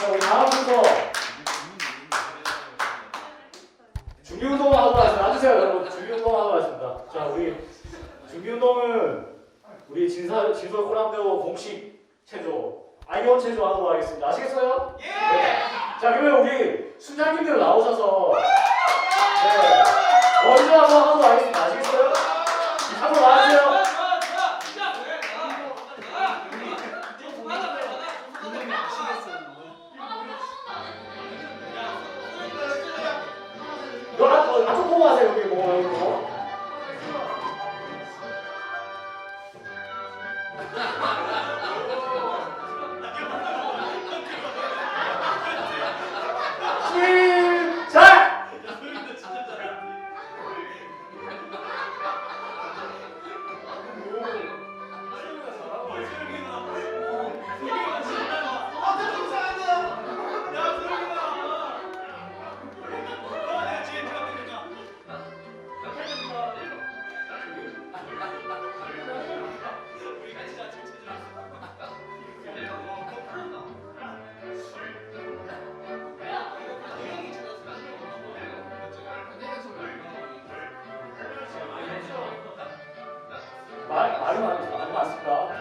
자, 우리 다음 순서 준비 운동을 하도록 하겠습니다. 앉으세요, 여러분. 준비 운동을 하도록 하겠습니다. 자, 우리 준비 운동은 우리 진사 진솔 코람대오 공식 체조 아이온 체조 하도록 하겠습니다. 아시겠어요? 예. 자, 그러면 우리 순장님들 나오셔서 네 먼저 한번 하도록 하겠습니다. 말 말이 많 말이 많습니다.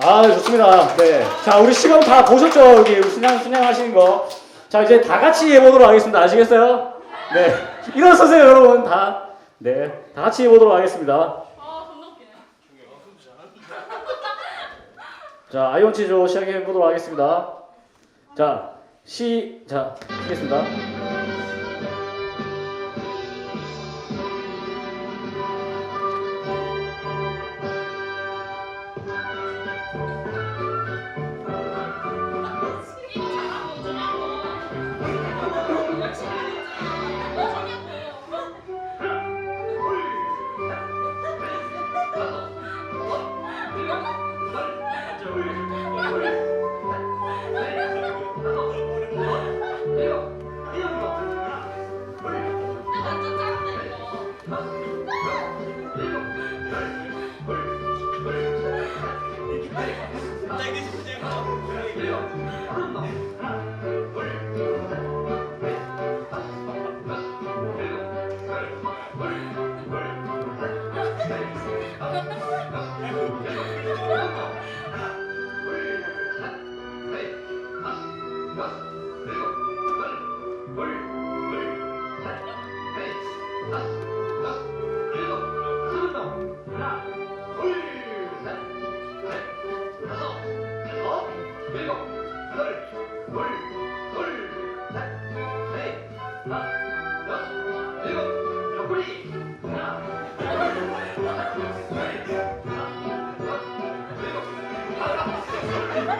아 좋습니다. 네. 자 우리 시간 다 보셨죠? 여기 우리 순양 순양 하시는 거. 자 이제 다 같이 해보도록 하겠습니다. 아시겠어요? 네. 일어서세요 여러분 다. 네. 다 같이 해보도록 하겠습니다. 자 아이온 치조 시작해 보도록 하겠습니다. 자 시 자 하겠습니다. 셋, 하 나,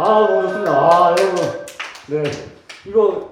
아 너무 좋습니다. 아 여러분 네 이거